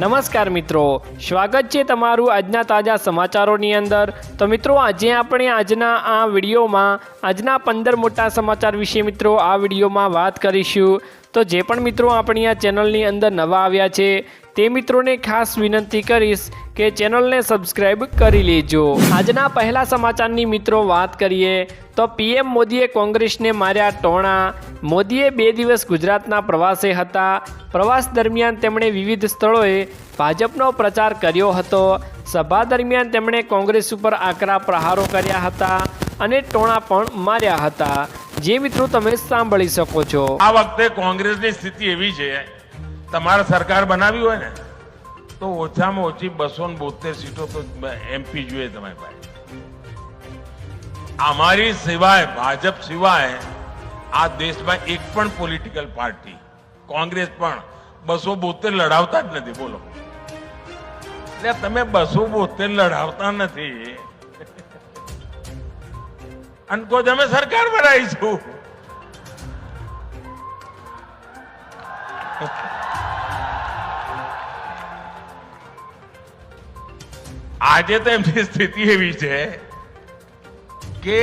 નમસ્કાર મિત્રો. સ્વાગત છે તમારું આજના તાજા સમાચારોની અંદર. તો મિત્રો, આજે આપણે આજના આ વિડીયોમાં, આજના પંદર મોટા સમાચાર વિશે મિત્રો આ વિડીયોમાં વાત કરીશું. તો જે પણ મિત્રો આપણી આ ચેનલની અંદર નવા આવ્યા છે, તે મિત્રોને ખાસ વિનંતી કરીશ કે ચેનલને સબસ્ક્રાઇબ કરી લેજો. આજના પહેલા સમાચારની મિત્રો વાત કરીએ, તો પીએમ મોદીએ કોંગ્રેસને માર્યા ટોણા. મોદીએ બે દિવસ ગુજરાતના પ્રવાસે હતા. પ્રવાસ દરમિયાન તેમણે વિવિધ સ્થળોએ ભાજપનો પ્રચાર કર્યો હતો. સભા દરમિયાન તેમણે કોંગ્રેસ ઉપર આકરા પ્રહારો કર્યા હતા અને ટોણા પણ માર્યા હતા. જે મિત્રો તમે સાંભળી શકો છો. આ વખતે કોંગ્રેસની સ્થિતિ એવી છે, તમારે સરકાર બનાવી હોય ને, તો ઓછામાં ઓછી બસો બોતેર સીટો તો એમપી જોઈએ તમારી પાસે. અમારી સિવાય, ભાજપ સિવાય, આ દેશમાં એક પણ પોલિટિકલ પાર્ટી કોંગ્રેસ પણ બસો બોતેર લડાવતા જ નથી, બોલો. એટલે તમે બસો બોતેર લડાવતા નથી અને કહો અમે સરકાર બનાવીશું. આજે તો એમની સ્થિતિ એવી છે કે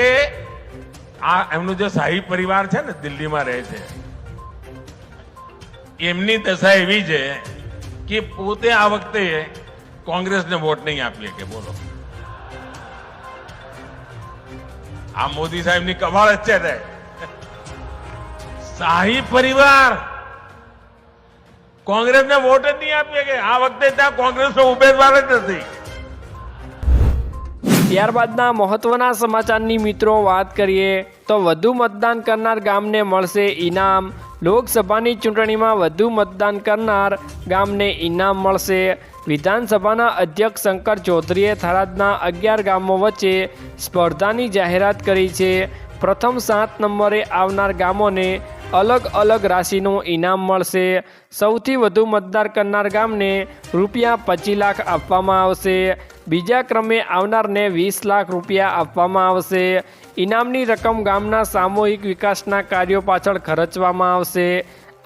આ એમનું જે શાહી પરિવાર છે ને દિલ્હીમાં રહે છે, એમની દશા એવી છે કે પોતે આ વખતે કોંગ્રેસને વોટ નહીં આપીએ કે બોલો. આ મોદી સાહેબની કમાલ જ છે ને શાહી પરિવાર. કોંગ્રેસને વોટ જ નહીં આપીએ કે આ વખતે ત્યાં કોંગ્રેસનો ઉમેદવાર જ નથી. ત્યારબાદના મહત્વના સમાચારની મિત્રો વાત કરીએ તો વધુ મતદાન કરનાર ગામને મળશે ઇનામ. લોકસભાની ચૂંટણીમાં વધુ મતદાન કરનાર ગામને ઇનામ મળશે. વિધાનસભાના અધ્યક્ષ શંકર ચૌધરીએ થરાદના અગિયાર ગામો વચ્ચે સ્પર્ધાની જાહેરાત કરી છે. પ્રથમ સાત નંબરે આવનાર ગામોને અલગ અલગ રાશિનું ઇનામ મળશે. સૌથી વધુ મતદાર કરનાર ગામને રૂપિયા પચીસ લાખ આપવામાં આવશે. બીજા ક્રમે આવનારને વીસ લાખ રૂપિયા આપવામાં આવશે. ઇનામની રકમ ગામના સામૂહિક વિકાસના કાર્યો પાછળ ખર્ચવામાં આવશે.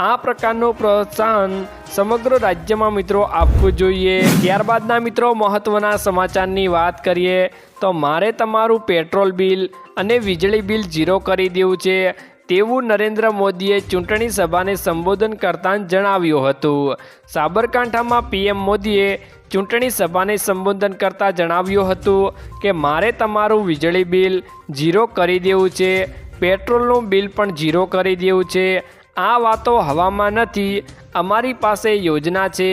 આ પ્રકારનું પ્રોત્સાહન સમગ્ર રાજ્યમાં મિત્રો આપવું જોઈએ. ત્યારબાદના મિત્રો મહત્વના સમાચારની વાત કરીએ તો મારે તમારું પેટ્રોલ બિલ અને વીજળી બિલ ઝીરો કરી દેવું છે તેવું નરેન્દ્ર મોદીએ ચૂંટણી સભાને સંબોધન કરતાં જણાવ્યું હતું. સાબરકાંઠામાં પીએમ મોદીએ ચૂંટણી સભાને સંબોધન કરતાં જણાવ્યું હતું કે મારે તમારું વીજળી બિલ ઝીરો કરી દેવું છે, પેટ્રોલનું બિલ પણ ઝીરો કરી દેવું છે આ વાતો હવામાં નથી. અમારી પાસે યોજના છે.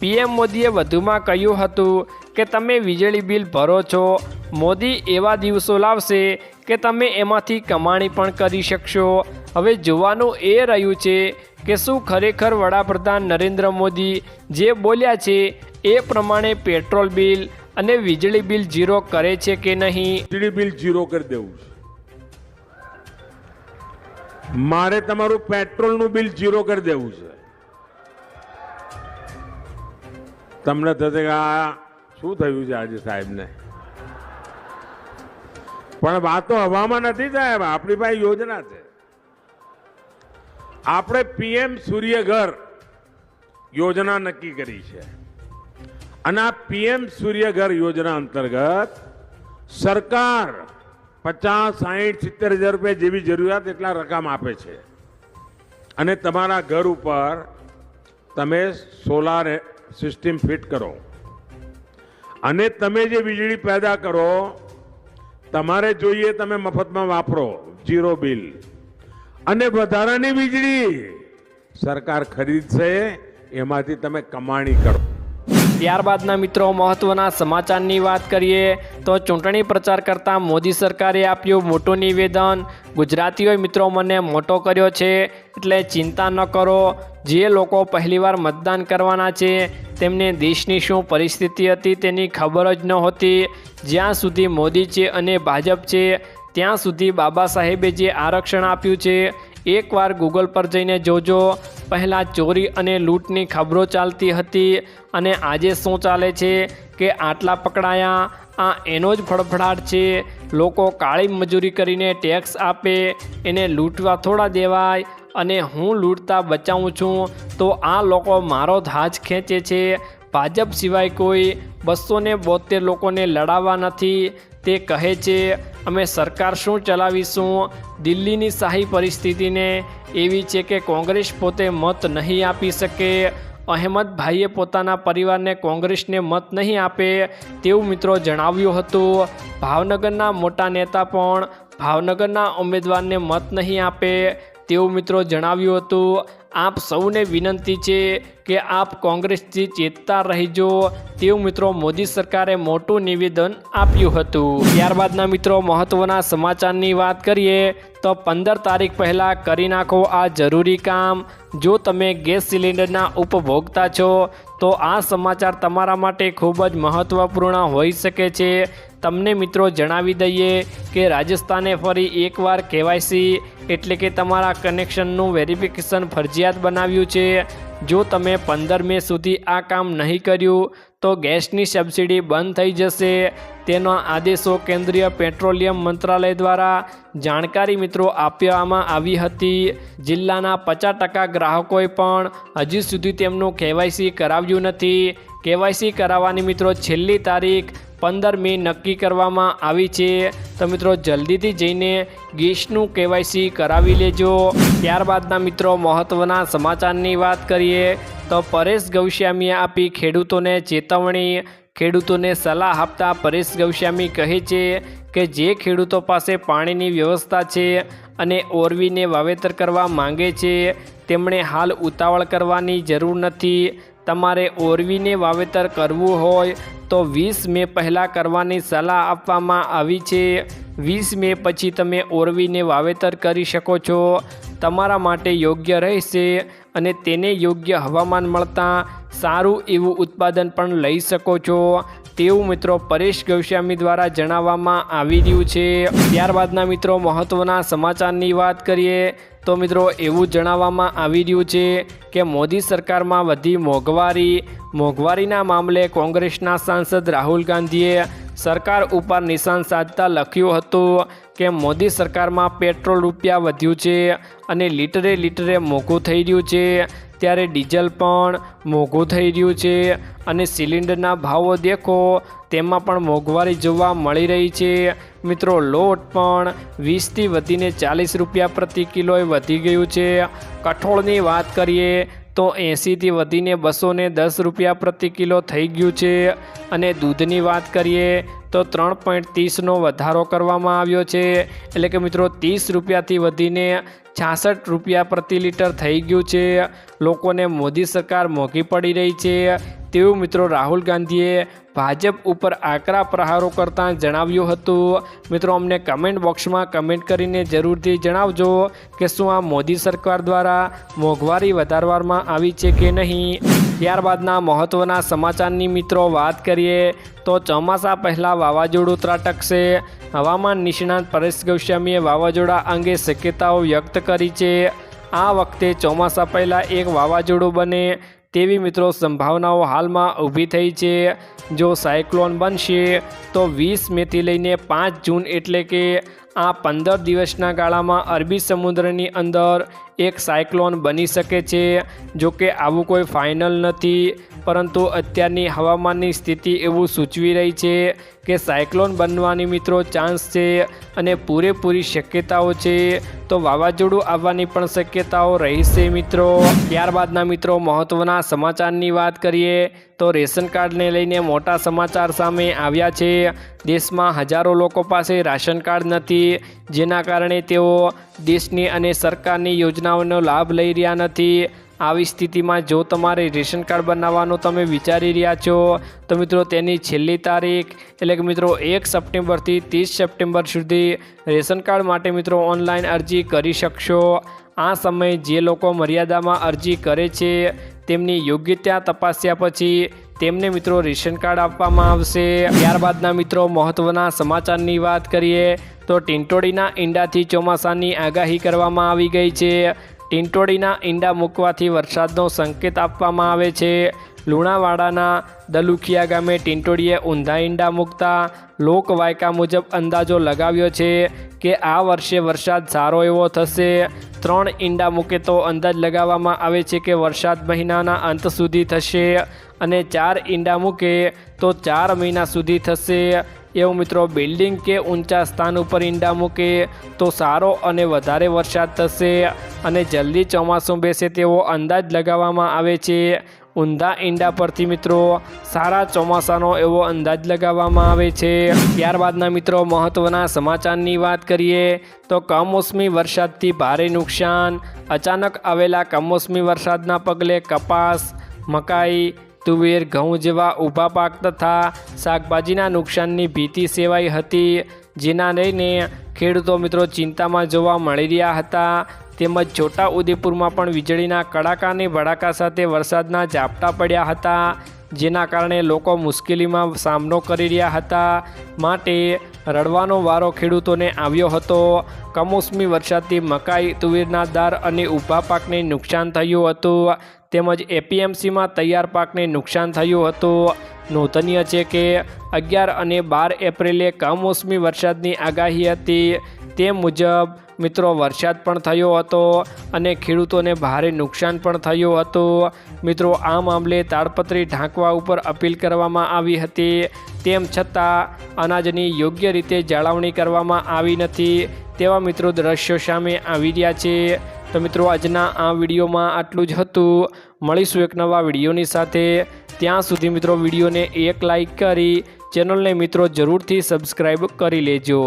પીએમ મોદીએ વધુમાં કહ્યું હતું કે તમે વીજળી બિલ ભરો છો. મોદી એવા દિવસો લાવશે કે તમે એમાંથી કમાણી પણ કરી શકશો. હવે જોવાનું એ રહ્યું છે કે શું ખરેખર વડાપ્રધાન નરેન્દ્ર મોદી જે બોલ્યા છે એ પ્રમાણે પેટ્રોલ બિલ અને વીજળી બિલ ઝીરો કરે છે કે નહીં? વીજળી બિલ ઝીરો કરી દેવું છે. મારે તમારું પેટ્રોલનું બિલ ઝીરો કરી દેવું છે. તમને થશે કે આ શું થયું છે આજે સાહેબને? પણ વાતો હવામાં નથી સાહેબ, આપણી પાસે યોજના છે. આપણે પીએમ સૂર્યઘર યોજના નક્કી કરી છે. અને આ પીએમ સૂર્યઘર યોજના અંતર્ગત સરકાર પચાસ, સાહીઠ, સિત્તેર હજાર રૂપિયા જેવી જરૂરિયાત એટલા રકમ આપે છે. અને તમારા ઘર ઉપર તમે સોલાર સિસ્ટમ ફિટ કરો. અને તમે જે વીજળી પેદા કરો, તમારે જોઈએ તમે મફતમાં વાપરો જીરો બિલ અને વધારાની વીજળી સરકાર ખરીદશે, એમાંથી તમે કમાણી કરો. ત્યારબાદના મિત્રો મહત્વના સમાચારની વાત કરીએ તો ચૂંટણી પ્રચાર કરતાં મોદી સરકારે આપ્યું મોટું નિવેદન. ગુજરાતીઓએ મિત્રો મને મોટો કર્યો છે, એટલે ચિંતા ન કરો. જે લોકો પહેલીવાર મતદાન કરવાના છે, તેમને દેશની શું પરિસ્થિતિ હતી તેની ખબર જ નહોતી જ્યાં સુધી મોદી છે અને ભાજપ છે, ત્યાં સુધી બાબા સાહેબે જે આરક્ષણ આપ્યું છે, એકવાર ગૂગલ પર જઈને જોજો. પહેલાં ચોરી અને લૂંટની ખબરો ચાલતી હતી અને આજે શું ચાલે છે કે આટલા પકડાયા, આ એનો જ ફળફડાટ છે. લોકો કાળી મજૂરી કરીને ટેક્સ આપે, એને લૂંટવા થોડા દેવાય અને હું લૂંટતા બચાવું છું, તો આ લોકો મારો ધાજ ખેંચે છે. ભાજપ સિવાય કોઈ બસો ને બોતેર લોકોને લડાવવા નથી. તે કહે છે, અમે સરકાર શું ચલાવીશું? દિલ્હીની શાહી પરિસ્થિતિને એવી છે કે કોંગ્રેસ પોતે મત નહીં આપી શકે. અહેમદભાઈએ પોતાના પરિવારને કોંગ્રેસને મત નહીં આપે. તેવું મિત્રો જણાવ્યું હતું. ભાવનગરના મોટા નેતા પણ ભાવનગરના ઉમેદવારને મત નહીં આપે. તેવું મિત્રો જણાવ્યું હતું. આપ સૌને વિનંતી છે કે આપ કોંગ્રેસથી ચેતતા રહીજો. તેવું મિત્રો મોદી સરકારે મોટું નિવેદન આપ્યું હતું. ત્યારબાદના મિત્રો મહત્ત્વના સમાચારની વાત કરીએ તો પંદર તારીખ પહેલાં કરી નાખો આ જરૂરી કામ. જો તમે ગેસ સિલિન્ડરના ઉપભોગતા છો, તો આ સમાચાર તમારા માટે ખૂબ જ મહત્ત્વપૂર્ણ હોઈ શકે છે. તમને મિત્રો જણાવી દઈએ કે રાજસ્થાને ફરી એકવાર કેવાયસી એટલે કે તમારા કનેક્શનનું વેરિફિકેશન ફરજિયાત બનાવ્યું છે. જો તમે પંદર મે સુધી આ કામ નહીં કર્યું, તો ગેસની સબસિડી બંધ થઈ જશે. તેનો આદેશો કેન્દ્રીય પેટ્રોલિયમ મંત્રાલય દ્વારા જાણકારી મિત્રો આપવામાં આવી હતી. જિલ્લાના પચાસ ટકા ગ્રાહકોએ પણ હજી સુધી તેમનું કેવાયસી કરાવ્યું નથી. કેવાયસી કરાવવાની મિત્રો છેલ્લી તારીખ પંદર મે નક્કી કરવામાં આવી છે. તો મિત્રો, જલ્દીથી જઈને ગેસનું કેવાયસી કરાવી લેજો. ત્યારબાદના મિત્રો મહત્ત્વના સમાચારની વાત કરીએ તો પરેશ ગૌશ્યામીએ આપી ખેડૂતોને ચેતવણી. ખેડૂતોને સલાહ આપતા પરેશ ગૌશ્યામી કહે છે કે જે ખેડૂતો પાસે પાણીની વ્યવસ્થા છે અને ઓરવીને વાવેતર કરવા માંગે છે, તેમણે હાલ ઉતાવળ કરવાની જરૂર નથી. તમારે ઓરવીને વાવેતર કરવું હોય તો વીસ મે પહેલાં કરવાની સલાહ આપવામાં આવી છે. વીસ મે પછી તમે ઓરવીને વાવેતર કરી શકો છો. તમારા માટે યોગ્ય રહેશે અને તેને યોગ્ય હવામાન મળતા સારું એવું ઉત્પાદન પણ લઈ શકો છો. તેવું મિત્રો પરેશ ગૌસ્વામી દ્વારા જણાવવામાં આવી રહ્યું છે. ત્યારબાદના મિત્રો મહત્ત્વના સમાચારની વાત કરીએ તો મિત્રો એવું જણાવવામાં આવી રહ્યું છે કે મોદી સરકારમાં વધી મોંઘવારી, મોંઘવારીના મામલે કોંગ્રેસના સાંસદ રાહુલ ગાંધીએ સરકાર ઉપર નિશાન સાધતા લખ્યું હતું કે મોદી સરકારમાં પેટ્રોલ રૂપિયા વધ્યું છે અને લીટરે લીટરે મોંઘું થઈ રહ્યું છે. ત્યારે ડીઝલ પણ મોંઘું થઈ રહ્યું છે અને સિલિન્ડરના ભાવો દેખો, તેમાં પણ મોંઘવારી જોવા મળી રહી છે. મિત્રો, લોટ પણ વીસથી વધીને ચાલીસ રૂપિયા પ્રતિ કિલોએ વધી ગયું છે. કઠોળની વાત કરીએ તો એંસીથી વધીને બસો દસ રૂપિયા પ્રતિ કિલો થઈ ગયું છે. અને દૂધની વાત કરીએ તો ત્રણ પોઈન્ટ ત્રીસનો વધારો કરવામાં આવ્યો છે. એટલે કે મિત્રો ત્રીસ રૂપિયાથી વધીને છાસઠ રૂપિયા પ્રતિ લીટર થઈ ગયું છે. લોકોને મોદી સરકાર મોંઘી પડી રહી છે. તેવું મિત્રો રાહુલ ગાંધીએ ભાજપ ઉપર આકરા પ્રહારો કરતાં જણાવ્યું હતું. મિત્રો, અમને કમેન્ટ બોક્સમાં કમેન્ટ કરીને જરૂરથી જણાવજો કે શું આ મોદી સરકાર દ્વારા મોંઘવારી વધારવામાં આવી છે કે નહીં. ત્યારબાદના મહત્ત્વના સમાચારની મિત્રો વાત કરીએ તો ચોમાસા પહેલાં વાવાઝોડું ત્રાટકશે. હવામાન નિષ્ણાત પરેશ ગૌસ્વામીએ વાવાઝોડા અંગે શક્યતાઓ વ્યક્ત કરી છે. આ વખતે ચોમાસા પહેલાં એક વાવાઝોડું બને તેવી મિત્રો સંભાવનાઓ હાલમાં ઊભી થઈ છે. જો સાયક્લોન બનશે, તો વીસ મેથી લઈને પાંચ જૂન એટલે કે આ પંદર દિવસના ગાળામાં અરબી સમુદ્રની અંદર એક સાયક્લોન બની શકે છે. જો કે આવું કોઈ ફાઇનલ નથી. પરંતુ અત્યારની હવામાનની સ્થિતિ એવું સૂચવી રહી છે કે સાયક્લોન બનવાની મિત્રો ચાન્સ છે અને પૂરેપૂરી શક્યતાઓ છે. તો વાવાઝોડું આવવાની પણ શક્યતાઓ રહેશે મિત્રો. ત્યારબાદના મિત્રો મહત્ત્વના સમાચારની વાત કરીએ તો રેશન કાર્ડને લઈને મોટા સમાચાર સામે આવ્યા છે. દેશમાં હજારો લોકો પાસે રાશન કાર્ડ નથી, જેના કારણે તેઓ દેશની અને સરકારની યોજનાઓનો લાભ લઈ રહ્યા નથી. આવી સ્થિતિમાં જો તમારે રેશન કાર્ડ બનાવવાનું તમે વિચારી રહ્યા છો, તો મિત્રો તેની છેલ્લી તારીખ, એટલે કે મિત્રો એક સપ્ટેમ્બરથી ત્રીસ સપ્ટેમ્બર સુધી રેશન કાર્ડ માટે મિત્રો ઓનલાઈન અરજી કરી શકશો. આ સમયે જે લોકો મર્યાદામાં અરજી કરે છે, તેમની યોગ્યતા તપાસ્યા પછી તેમને મિત્રો રેશન કાર્ડ આપવામાં આવશે. ત્યારબાદના મિત્રો મહત્ત્વના સમાચારની વાત કરીએ, તો ટિંટોડીના ઈંડાથી ચોમાસાની આગાહી કરવામાં આવી ગઈ છે. ટિંટોડીના ઈંડા મૂકવાથી વરસાદનો સંકેત આપવામાં આવે છે. લુણાવાડાના દલુખિયા ગામે ટિંટોડીએ ઊંધા ઈંડા મૂકતા લોકવાયકા મુજબ અંદાજો લગાવ્યો છે કે આ વર્ષે વરસાદ સારો એવો થશે. ત્રણ ઈંડા મૂકે તો અંદાજ લગાવવામાં આવે છે કે વરસાદ મહિનાના અંત સુધી થશે અને ચાર ઈંડા મૂકે તો ચાર મહિના સુધી થશે. એવું મિત્રો બિલ્ડિંગ કે ઊંચા સ્થાન ઉપર ઈંડા મૂકે તો સારો અને વધારે વરસાદ થશે અને જલ્દી ચોમાસું બેસે તેવો અંદાજ લગાવવામાં આવે છે. ઊંધા ઈંડા પરથી મિત્રો, સારા ચોમાસાનો એવો અંદાજ લગાવવામાં આવે છે. ત્યારબાદના મિત્રો મહત્ત્વના સમાચારની વાત કરીએ તો કમોસમી વરસાદથી ભારે નુકસાન. અચાનક આવેલા કમોસમી વરસાદના પગલે કપાસ, મકાઈ તુવેર, ઘઉં જેવા ઊભા પાક તથા શાકભાજીના નુકસાનની ભીતિ સેવાઈ હતી. જેના લઈને ખેડૂતો મિત્રો ચિંતામાં જોવા મળી રહ્યા હતા. તેમજ છોટા ઉદેપુરમાં પણ વીજળીના કડાકાની ભડાકા સાથે વરસાદના ઝાપટા પડ્યા હતા, જેના કારણે લોકો મુશ્કેલીમાં સામનો કરી રહ્યા હતા. માટે રડવાનો વારો ખેડૂતોને આવ્યો હતો. કમોસમી વરસાદથી મકાઈ, તુવેરના દાર અને ઊભા પાકને નુકસાન થયું હતું. તેમજ એપીએમસીમાં તૈયાર પાકને નુકસાન થયું હતું. નોંધનીય છે કે અગિયાર અને બાર એપ્રિલે કમોસમી વરસાદની આગાહી હતી. તે મુજબ, મિત્રો, વરસાદ પણ થયો હતો અને ખેડૂતોને ભારે નુકસાન પણ થયું હતું. મિત્રો, આ મામલે તાડપત્રી ઢાંકવા ઉપર અપીલ કરવામાં આવી હતી. તેમ છતાં અનાજની યોગ્ય રીતે જાળવણી કરવામાં આવી નથી તેવા મિત્રો દ્રશ્યો સામે આવી રહ્યા છે. તો મિત્રો, આજના આ વિડીયોમાં આટલું જ હતું. મળીશું એક નવા વિડીયોની સાથે. ત્યાં સુધી મિત્રો વિડીયોને એક લાઈક કરી ચેનલને મિત્રો જરૂરથી સબસ્ક્રાઈબ કરી લેજો.